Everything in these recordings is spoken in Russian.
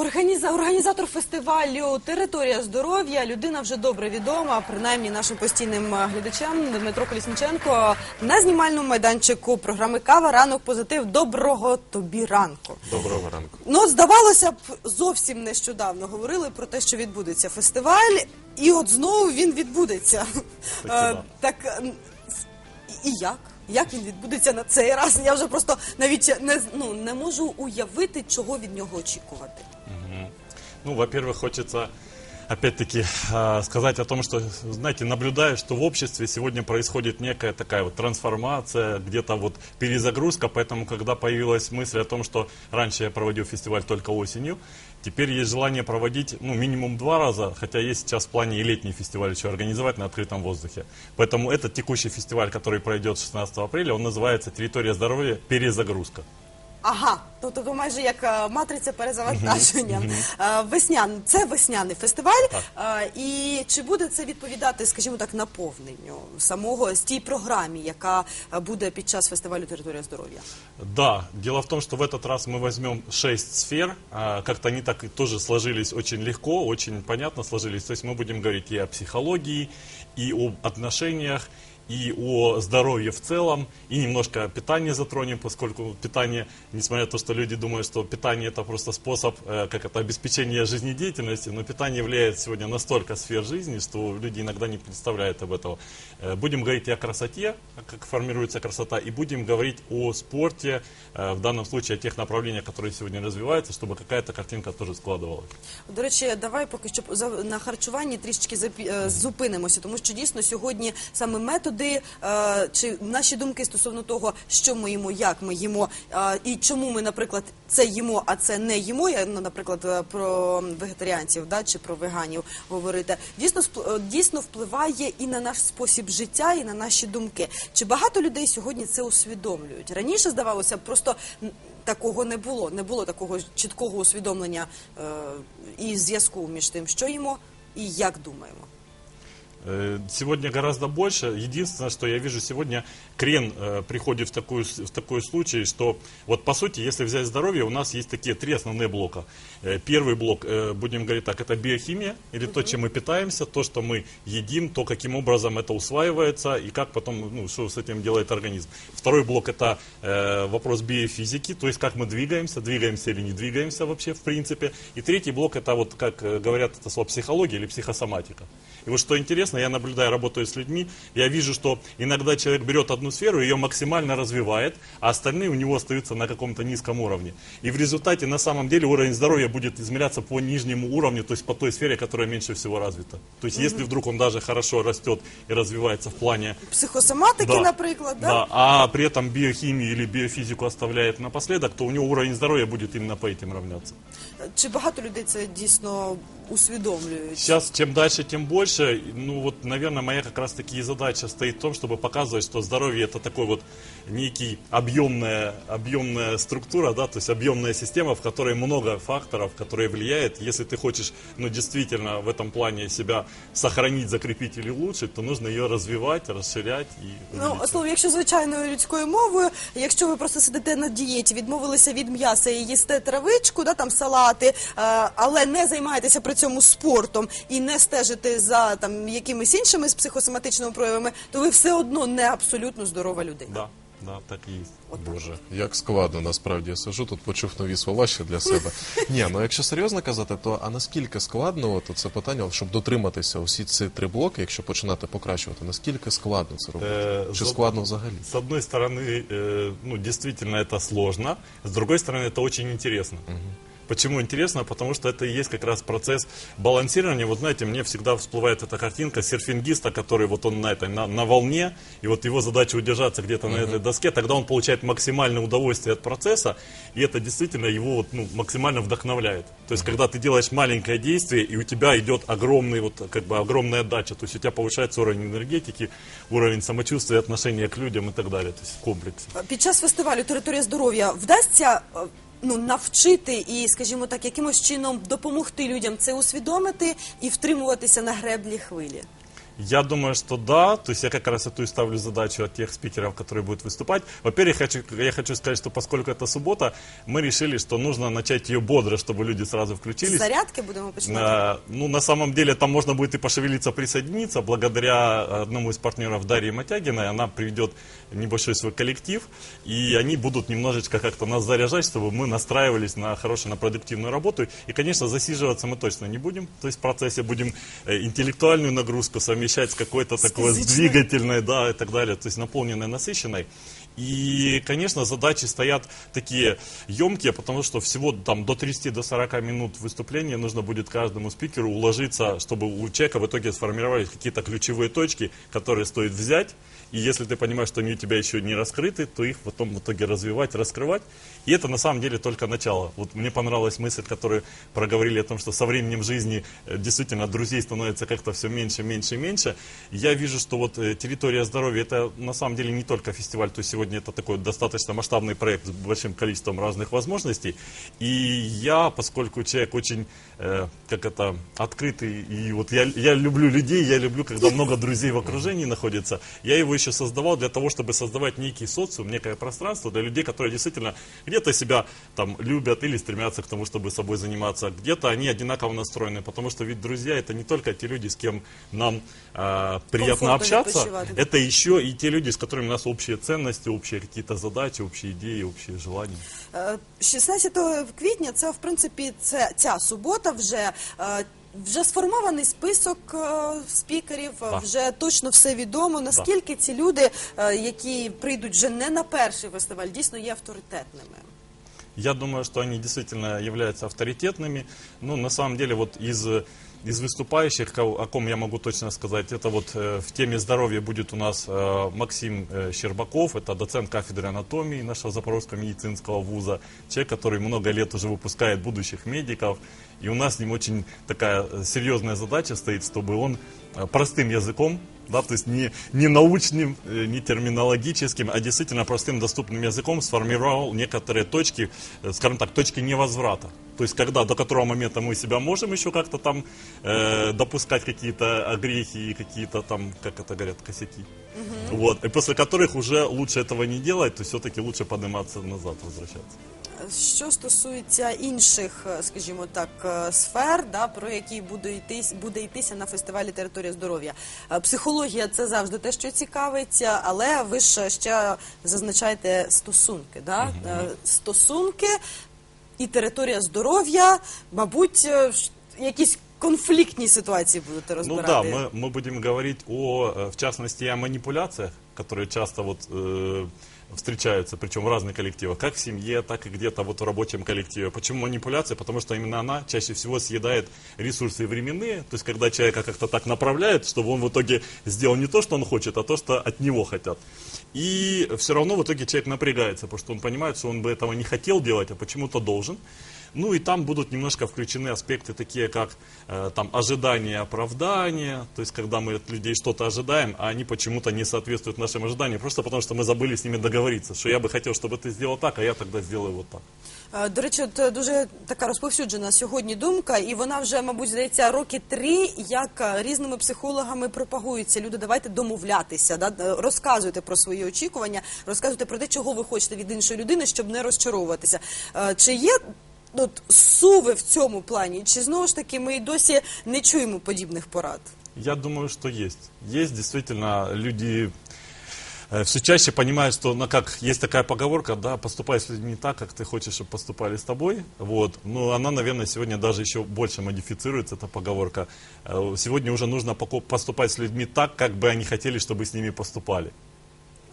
Організа... Організатор фестивалю Територія здоров'я людина вже добре відома, принаймні нашим постійним е, глядачам Дмитро Колісніченко на знімальному майданчику програми Кава ранок позитив. Доброго тобі ранку. Доброго ранку. Ну, здавалося б, зовсім нещодавно говорили про те, що відбудеться фестиваль, і от знову він відбудеться. Е. Так і як? Як він відбудеться на цей раз? Я вже просто навіть не, з- ну, не можу уявити, чого від нього очікувати. Ну, во-первых, хочется опять-таки а, сказать о том, что, знаете, наблюдаю, что в обществе сегодня происходит некая такая вот трансформация, где-то вот перезагрузка, поэтому, когда появилась мысль о том, что раньше я проводил фестиваль только осенью, теперь есть желание проводить, ну, минимум два раза, хотя есть сейчас в плане и летний фестиваль еще организовать на открытом воздухе. Поэтому этот текущий фестиваль, который пройдет 16 апреля, он называется «Территория здоровья. Перезагрузка». Ага, то тобто майже як е, матриця перезавантаження. Е, Веснян, це весняний фестиваль. Е, І чи буде це відповідати, скажімо так, наповненню самого з тій програмі, яка е, буде під час фестивалю Територія здоров'я? Да, дело в том, что в этот раз мы возьмем шесть сфер. а, Как-то они так и тоже сложились очень легко, очень понятно сложились. То есть мы будем говорить и о психологии, и об отношениях, и о здоровье в целом, и немножко питание затронем, поскольку питание, несмотря на то, что люди думают, что питание это просто способ, э, как это, обеспечения жизнедеятельности, но питание влияет сегодня на столько сфер жизни, что люди иногда не представляют об этом. Э, Будем говорить и о красоте, как формируется красота, и будем говорить о спорте, э, в данном случае о тех направлениях, которые сегодня развиваются, чтобы какая-то картинка тоже складывалась. До речі, давай поки що за- на харчуванні трішечки запі- е, зупинимося, тому що дійсно сьогодні саме методи е, чи наші думки стосовно того, що ми їмо, як ми їмо, е, і чому ми, наприклад, це їмо, а це не їмо. Я ну, наприклад е, про вегетаріанців, да чи про веганів говорити. Дійсно дійсно впливає і на наш спосіб життя, і на наші думки. Чи багато людей сьогодні це усвідомлюють? Раніше здавалося, просто такого не було. Не було такого чіткого усвідомлення і зв'язку між тим, що їмо і як думаємо. Э, Сегодня гораздо больше. Единственное, что я вижу сегодня, крен э, приходит в, такую, с- в такой случай, что вот по сути, если взять здоровье, у нас есть такие три основные блока. Э, Первый блок, будем говорить так, это биохимия, или то, чем мы питаемся, то, что мы едим, то, каким образом это усваивается и как потом, ну, что с этим делает организм. Второй блок это вопрос биофизики, то есть как мы двигаемся, двигаемся или не двигаемся вообще в принципе. И третий блок это вот, как говорят это слово психология или психосоматика. И вот что интересно, я наблюдаю, работаю с людьми, я вижу, что иногда человек берет одну сферу, ее максимально развивает, а остальные у него остаются на каком-то низком уровне. И в результате на самом деле уровень здоровья будет измеряться по нижнему уровню, то есть по той сфере, которая меньше всего развита. То есть если вдруг он даже хорошо растет и развивается в плане Психосоматики, да, наприклад, да? да, а при этом биохимию или биофизику оставляет напоследок, то у него уровень здоровья будет именно по этим равняться. Чи багато людей це дійсно усвідомлюють? Сейчас, чем дальше, тем больше. Ну вот, наверное, моя как раз таки и задача стоит в том, чтобы показывать, что здоровье это такой вот некий объемная, объемная структура, да, то есть объемная система, в которой много факторов, которые влияют. Если ты хочешь, ну, действительно в этом плане себя сохранить, закрепить или улучшить, то нужно ее развивать, расширять и Ну, увеличивать. слово, якщо звичайною людською мовою, якщо ви просто сидите на дієті, відмовилися від м'яса і їсте травичку, да, там салати, е, але не займаєтеся при цьому спортом і не стежите за там якимись іншими з психосоматичними проявами, то ви все одно не абсолютно здорова людина. Да, да, так и есть. Боже, як складно насправді я сижу, тут почув нові слова ще для себе. Ні, ну якщо серйозно казати, то а наскільки складно, от це питання, щоб дотриматися усі ці три блоки, якщо починати покращувати, наскільки складно це робити? Е, Чи за- складно взагалі? С одной стороны, э, ну, действительно это сложно, с другой стороны, это очень интересно. Почему интересно? Потому что это и есть как раз процесс балансирования. Вот знаете, мне всегда всплывает эта картинка серфингиста, который вот он на этой, на, на волне, и вот его задача удержаться где-то на этой доске, тогда он получает максимальное удовольствие от процесса, и это действительно его вот, ну, максимально вдохновляет. То есть, когда ты делаешь маленькое действие, и у тебя идет огромный, вот, как бы, огромная отдача, то есть у тебя повышается уровень энергетики, уровень самочувствия, отношения к людям и так далее, то есть в комплексе. Під час фестивалю Територія здоров'я вдасться е, ну, навчити і, скажімо так, якимось чином допомогти людям це усвідомити і втримуватися на греблі хвилі. Я думаю, что да. То есть я как раз эту и ставлю задачу от тех спикеров, которые будут выступать. Во-первых, хочу, я хочу сказать, что поскольку это суббота, мы решили, что нужно начать ее бодро, чтобы люди сразу включились. зарядки будемо починати. А, ну, на самом деле, там можно будет и пошевелиться, присоединиться. Благодаря одному из партнеров Дарьи Матягиной, она приведет небольшой свой коллектив, и они будут немножечко как-то нас заряжать, чтобы мы настраивались на хорошую, на продуктивную работу. И, конечно, засиживаться мы точно не будем. То есть в процессе будем э, интеллектуальную нагрузку совмещать с какой-то такой двигательной, да, и так далее, то есть наполненной, насыщенной. И, конечно, задачи стоят такие емкие, потому что всего там до 30 до 40 минут выступления нужно будет каждому спикеру уложиться, чтобы у человека в итоге сформировались какие-то ключевые точки, которые стоит взять. И если ты понимаешь, что они у тебя еще не раскрыты, то их потом в итоге развивать, раскрывать. И это на самом деле только начало. Вот мне понравилась мысль, которую проговорили о том, что со временем жизни э, действительно друзей становится как-то все меньше, меньше, меньше. Я вижу, что вот э, территория здоровья это на самом деле не только фестиваль, то есть сегодня это такой достаточно масштабный проект с большим количеством разных возможностей. И я, поскольку человек очень, э, как это, открытый, и вот я, я люблю людей, я люблю, когда много друзей в окружении находится, я его еще создавал для того, чтобы создавать некий социум, некое пространство для людей, которые действительно где-то себя там любят или стремятся к тому, чтобы собой заниматься, где-то они одинаково настроены, потому что ведь друзья это не только те люди, с кем нам э, приятно Комфортно общаться, відпочивати. это еще и те люди, с которыми у нас общие ценности, общие какие-то задачи, общие идеи, общие желания. Е, 16 квітня це в принципі це ця субота вже. е, Вже сформований список е, спікерів, е, Так. вже точно все відомо. Наскільки ці люди, е, які прийдуть вже не на перший фестиваль, дійсно є авторитетними? Я думаю, что они действительно являются авторитетными. Ну, на самом деле, вот из, из выступающих, о ком я могу точно сказать, это вот э, в теме здоровья будет у нас э, Максим э, Щербаков, это доцент кафедры анатомии нашего Запорожского медицинского вуза, человек, который много лет уже выпускает будущих медиков. И у нас с ним очень такая серьезная задача стоит, чтобы он простым языком да, то есть не, не научным, э, не терминологическим, а действительно простым доступным языком сформировал некоторые точки, э, скажем так, точки невозврата. То есть когда до которого момента мы себя можем еще как-то там э, допускать какие-то огрехи и какие-то там, как это говорят, косяки. Вот. И после которых уже лучше этого не делать, то все-таки лучше подниматься назад, возвращаться. Що стосується інших, е, скажімо так, е, сфер, да, про які буде йтись, буде йтися на фестивалі Територія здоров'я. Е, Психологія це завжди те, що цікавить, але ви ж ще зазначаєте стосунки. Да? угу. Стосунки і територія здоров'я, мабуть, е, ш- якісь конфліктні ситуації будете Ну розбирати. да, мы, мы будем говорить о, э, в частности, о манипуляциях, которые часто вот э, встречаются, причем в разных коллективах, как в семье, так и где-то вот в рабочем коллективе. Почему манипуляция? Потому что именно она чаще всего съедает ресурсы временные, то есть когда человека как-то так направляют, чтобы он в итоге сделал не то, что он хочет, а то, что от него хотят. И все равно в итоге человек напрягается, потому что он понимает, что он бы этого не хотел делать, а почему-то должен. Ну и там будут немножко включены аспекты такие, как э, там ожидание, оправдание, то есть когда мы от людей что-то ожидаем, а они почему-то не соответствуют нашим ожиданиям, просто потому что мы забыли с ними договориться, что я бы хотел, чтобы ты сделал так, а я тогда сделаю вот так. Е, До речі, от е, дуже така розповсюджена сьогодні думка, і вона вже, мабуть, здається, роки три, як е, різними психологами пропагується. Люди, давайте домовлятися, да? е, розказуйте про свої очікування, розказуйте про те, чого ви хочете від іншої людини, щоб не розчаровуватися. Е, Чи є от, суви в цьому плані, чи знову ж таки ми й досі не чуємо подібних порад? Я думаю, что есть. Есть действительно люди все чаще понимают, что, ну как, есть такая поговорка, да, поступай с людьми так, как ты хочешь, чтобы поступали с тобой, вот, но она, наверное, сегодня даже еще больше модифицируется, эта поговорка. Э, Сегодня уже нужно поко- поступать с людьми так, как бы они хотели, чтобы с ними поступали.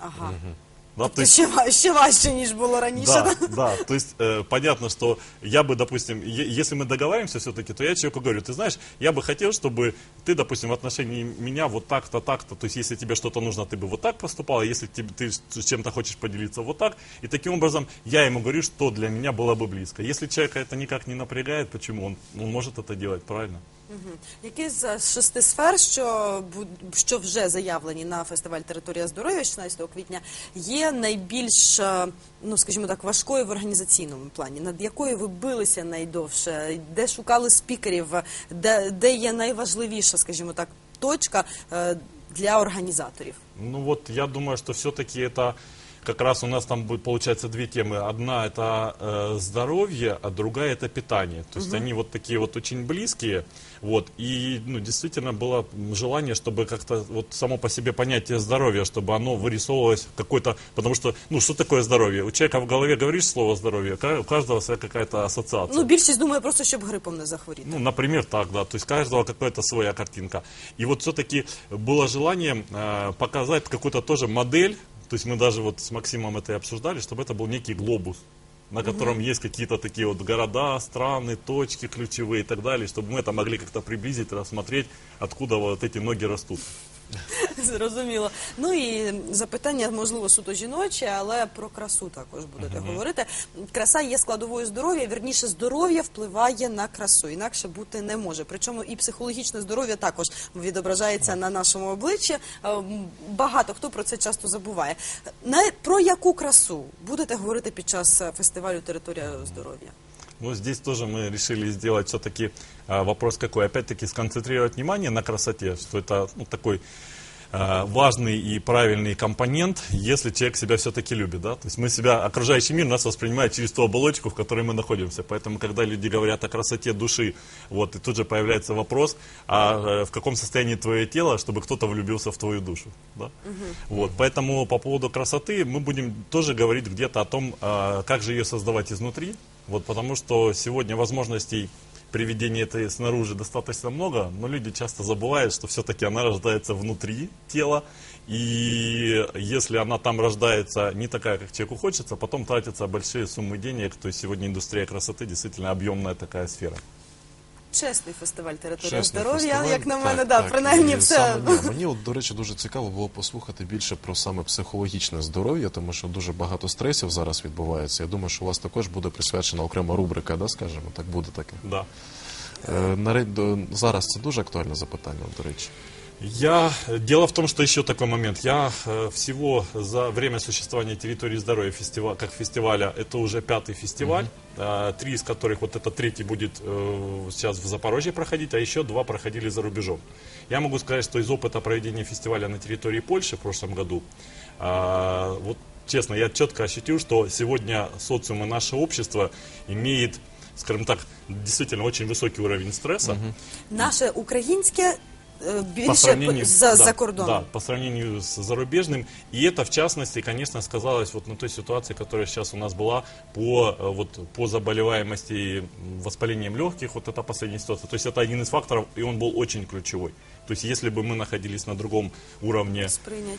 Ага. Да, то Тобто есть- ще, ва- ще важче, ніж було раніше. да, да, то есть э, понятно, что я бы, допустим, если мы договариваемся все-таки, то я человеку говорю, ты знаешь, я бы хотел, чтобы ты, допустим, в отношении меня вот так-то, так-то, то есть если тебе что-то нужно, ты бы вот так поступал, а если тебе- ты с чем-то хочешь поделиться, вот так, и таким образом я ему говорю, что для меня было бы близко. Если человека это никак не напрягает, почему он, он может это делать, правильно? Які з шести сфер, що, що вже заявлені на фестиваль Територія здоров'я 16 квітня, є найбільш, е, ну скажімо так, важкою в організаційному плані, над якою ви билися найдовше, де шукали спікерів, де, де є найважливіша, скажімо так, точка е, для організаторів? Ну вот я думаю, что все-таки это как раз у нас там будет, получается две темы. Одна это э, здоровье, а другая это питание. То есть они вот такие вот очень близкие. Вот. И ну, действительно было желание, чтобы как-то вот само по себе понятие здоровья, чтобы оно вырисовывалось какой-то... Потому что, ну что такое здоровье? У человека в голове говоришь слово здоровье, ка- у каждого своя какая-то ассоциация. Ну, більшість думає просто, щоб грипом не захворіти. Ну, например, так, да. То есть каждого какая-то своя картинка. И вот все-таки было желание э, показать какую-то тоже модель. то есть мы даже вот с Максимом это и обсуждали, чтобы это был некий глобус на котором есть какие-то такие вот города, страны, точки ключевые и так далее, чтобы мы это могли как-то приблизить, рассмотреть, откуда вот эти ноги растут. Зрозуміло. Ну і запитання, можливо, суто жіноче, але про красу також будете говорити. Краса є складовою здоров'я, вірніше, здоров'я впливає на красу, інакше бути не може. Причому і психологічне здоров'я також відображається на нашому обличчі. Е, Багато хто про це часто забуває. Про яку красу будете говорити під час е, фестивалю Територія здоров'я? Ну, здесь тоже мы решили сделать все-таки вопрос какой. Опять-таки сконцентрировать внимание на красоте, что это ну, такой а, важный и правильный компонент, если человек себя все-таки любит. Да? То есть мы себя, окружающий мир нас воспринимает через ту оболочку, в которой мы находимся. Поэтому, когда люди говорят о красоте души, вот, и тут же появляется вопрос, а э, в каком состоянии твое тело, чтобы кто-то влюбился в твою душу. Да? Вот, поэтому по поводу красоты мы будем тоже говорить где-то о том, а, как же ее создавать изнутри. Вот, потому что сегодня возможностей приведения этой снаружи достаточно много, но люди часто забывают, что все-таки она рождается внутри тела, и если она там рождается не такая, как человеку хочется, потом тратятся большие суммы денег, то есть сегодня индустрия красоты действительно объемная такая сфера. Чесний фестиваль території Чесний здоров'я, фестиваль. як на мене, Так, да, так. принаймні І все. саме, ні, мені, от, до речі, дуже цікаво було послухати більше про саме психологічне здоров'я, тому що дуже багато стресів зараз відбувається. Я думаю, що у вас також буде присвячена окрема рубрика, да, скажімо, так буде таке. Да. Е, на, до- зараз це дуже актуальне запитання, до речі. Я дело в том, что еще такой момент. Я э, всего за время существования территории здоровья фестиваля, как фестиваля, это уже пятый фестиваль, э, три из которых вот это третий будет э, сейчас в Запорожье проходить, а еще два проходили за рубежом. Я могу сказать, что из опыта проведения фестиваля на территории Польши в прошлом году, а, вот честно, я четко ощутил, что сегодня социум и наше общество имеет, скажем так, действительно очень высокий уровень стресса. Наше українське е, по сравнению, за, да, за кордоном. Да, по сравнению с зарубежным. И это, в частности, конечно, сказалось вот на той ситуации, которая сейчас у нас была по, э, вот, по заболеваемости м, воспалением легких, вот это последняя ситуация. То есть это один из факторов, и он был очень ключевой. То есть если бы мы находились на другом уровне,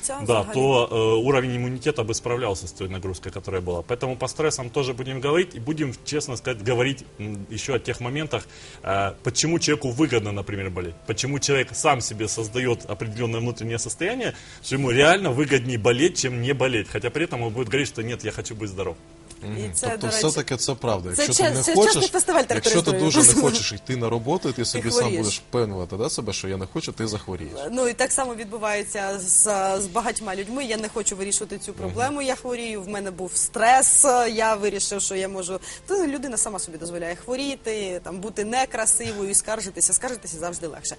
да, взагалі. то э, уровень иммунитета бы справлялся с той нагрузкой, которая была. Поэтому по стрессам тоже будем говорить и будем, честно сказать, говорить еще о тех моментах, э, почему человеку выгодно, например, болеть, почему человек сам себе создает определенное внутреннее состояние, что ему реально выгоднее болеть, чем не болеть, хотя при этом он будет говорить, что нет, я хочу быть здоров. І це, тобто, до речі, все-таки це правда. Це Якщо чес- ти не це хочеш, чесний фестиваль території якщо ти здоров'я. дуже не хочеш йти на роботу, і ти собі сам хворієш. будеш впевнювати да, себе, що я не хочу, ти захворієш. Ну і так само відбувається з, з багатьма людьми. Я не хочу вирішувати цю проблему. Я хворію. В мене був стрес. Я вирішив, що я можу. То людина сама собі дозволяє хворіти, там бути некрасивою, і скаржитися. Скаржитися завжди легше.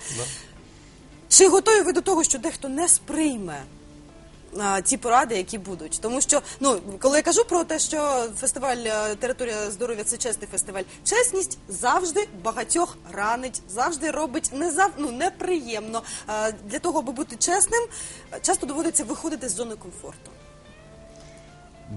Чи готові ви до того, що дехто не сприйме? а, Ті поради, які будуть, тому що ну коли я кажу про те, що фестиваль е, територія здоров'я це чесний фестиваль, чесність завжди багатьох ранить, завжди робить не зав... ну, неприємно. А, Для того, аби бути чесним, часто доводиться виходити з зони комфорту.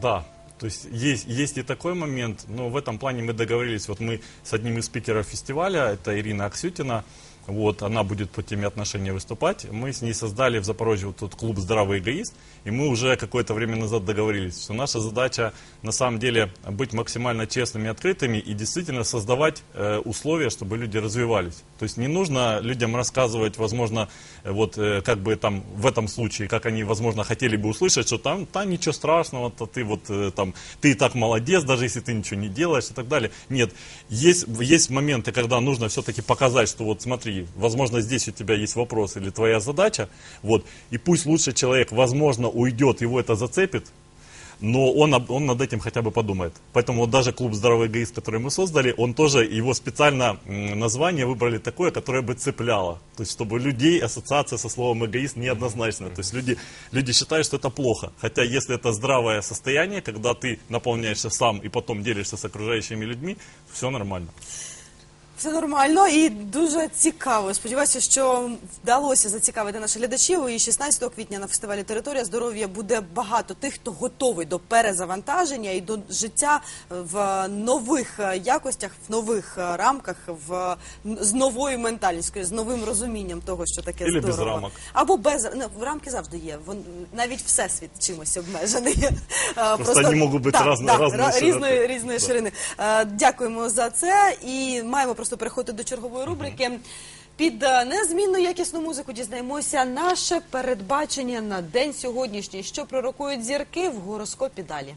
Да, то есть есть, есть и такой момент, но в этом плане мы договорились, вот мы с одним из спикеров фестиваля, это Ирина Аксютина, вот, она будет по теме отношения выступать. Мы с ней создали в Запорожье вот тут клуб «Здравый эгоист», и мы уже какое-то время назад договорились, что наша задача на самом деле быть максимально честными и открытыми и действительно создавать э, условия, чтобы люди развивались. То есть не нужно людям рассказывать, возможно, э, вот э, как бы там в этом случае, как они, возможно, хотели бы услышать, что там, там ничего страшного, то ты вот э, там, ты и так молодец, даже если ты ничего не делаешь и так далее. Нет, есть, есть моменты, когда нужно все-таки показать, что вот смотри, возможно, здесь у тебя есть вопрос или твоя задача, вот, и пусть лучше человек, возможно, уйдет, его это зацепит, но он, он над этим хотя бы подумает. Поэтому вот даже клуб «Здоровый эгоист», который мы создали, он тоже, его специально название выбрали такое, которое бы цепляло. То есть, чтобы людей ассоциация со словом эгоист неоднозначная. То есть, люди, люди считают, что это плохо. Хотя, если это здравое состояние, когда ты наполняешься сам и потом делишься с окружающими людьми, все нормально. Все нормально і дуже цікаво. Сподіваюся, що вдалося зацікавити наших глядачів. І 16 квітня на фестивалі Територія здоров'я буде багато тих, хто готовий до перезавантаження і до життя в нових якостях, в нових рамках, в з новою ментальністю, з новим розумінням того, що таке Ілі без рамок. Або без ну, рамки завжди є. Вон навіть всесвіт чимось обмежений. Е, вони можуть бути разно- да, разної ра- різної різної ширини. Дякуємо за це і маємо просто переходити до чергової рубрики. Під е, незмінну якісну музику дізнаємося наше передбачення на день сьогоднішній, що пророкують зірки в гороскопі далі.